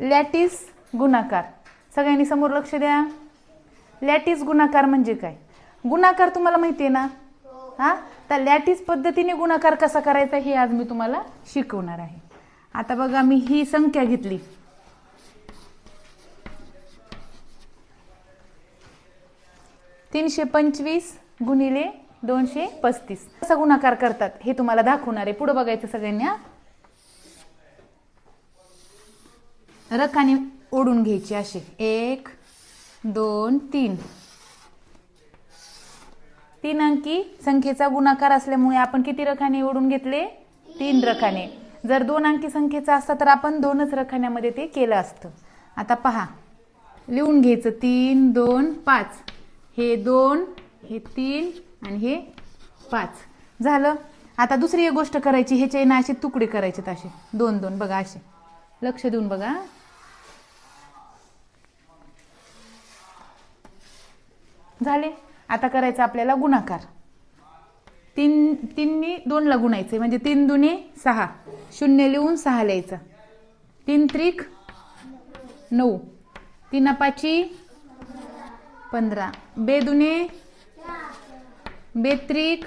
Lattice गुणाकार. सगळ्यांनी समोर लक्ष द्या. लॅटिस गुणाकार म्हणजे काय? गुणाकार तुम्हाला माहिती आहे ना? हा? तर लॅटिस पद्धतीने गुणाकार कसा करायचा हे आज मी तुम्हाला शिकवणार आहे. आता बघा मी ही संख्या घेतली. तीनशे पंचवीस गुणिले दोनशे पस्तीस. कसा गुणाकार करतात हे तुम्हाला दाखवणार आहे. पुढे बघायचं सगळ्यांनी. रखाने रकाने ओढून घ्यायचे असे एक दोन तीन. तीन अंकी संख्येचा गुणाकार असल्यामुळे आपण किती रखाने ओढून घेतले? तीन रखाने. जर दोन अंकी संख्येचा असता तर आपण दोनच रखान्यामध्ये ते केलं असतं. आता पहा. लिहून घ्यायचं. तीन दोन पाच. हे दोन हे तीन आणि हे पाच. झालं? आता दुसरी एक गोष्ट करायची. ह्याचे ना असे तुकडे करायचे असे. दोन दोन. बघा असे. लक्ष देऊन बघा. झाले. आता करायचं आपल्याला गुणाकार. तीन तीननी दोनला गुणायचे म्हणजे तीन दुने सहा. शून्य लिहून सहा लिहायचं. तीन त्रिक नऊ. तीन पाची पंधरा. बे दुने बेत्रिक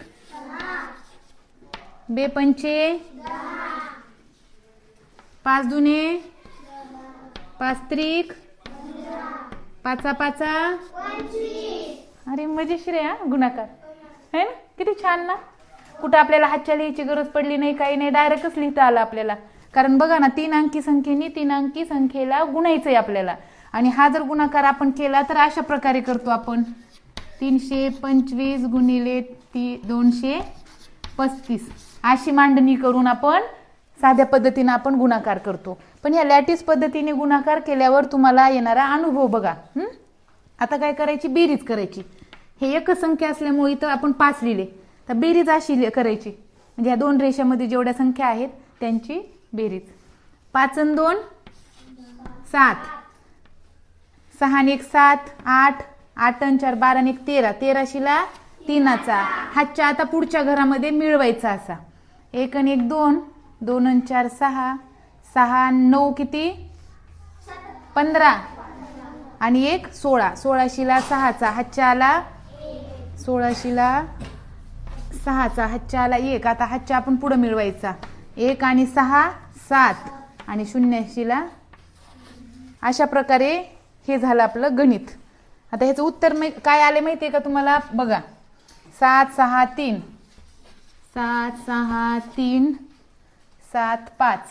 बे पंचे पाच दुने पाच त्रिक पाचा पाचा अरे मजेशीर आहे हा गुणाकार. है ना? किती छान ना? कुठं आपल्याला हातच्या लिहायची गरज पडली नाही काही नाही डायरेक्टच लिहिता आलं आपल्याला. कारण बघा ना तीन अंकी संख्येने तीन अंकी संख्येला गुणायचं आहे आपल्याला. आणि हा जर गुणाकार आपण केला तर अशा प्रकारे करतो आपण. तीनशे पंचवीस गुणिले ती दोनशे पस्तीस. अशी मांडणी करून आपण साध्या पद्धतीनं आपण गुणाकार करतो. पण ह्या लॅटिस पद्धतीने गुणाकार केल्यावर तुम्हाला येणारा अनुभव बघा. आता काय करायची? बेरीज करायची. हे एकच संख्या असल्यामुळे इथं आपण पाच लिहिले. तर बेरीज अशी करायची. म्हणजे ह्या दोन रेषामध्ये जेवढ्या संख्या आहेत त्यांची बेरीज. पाच आणि दोन सात. सहा आणि एक सात. आठ. आठ अन चार बारा आणि एक तेरा. तेराशीला तीनाचा. हातच्या आता पुढच्या घरामध्ये मिळवायचा असा. एक आणि एक दोन. दोन आणि चार सहा. सहा नऊ किती? पंधरा. आणि एक सोळा. सोळाशीला सहाचा. हातच्या आला सोळाशीला सहाचा हातच्या आला एक. आता हातच्या आपण पुढं मिळवायचा. एक आणि सहा सात. आणि शून्याशीला अशा प्रकारे हे झालं आपलं गणित. आता ह्याचं उत्तर मै- काय आले माहिती आहे का तुम्हाला? बघा. सात सहा तीन. सात सहा तीन. सात पाच.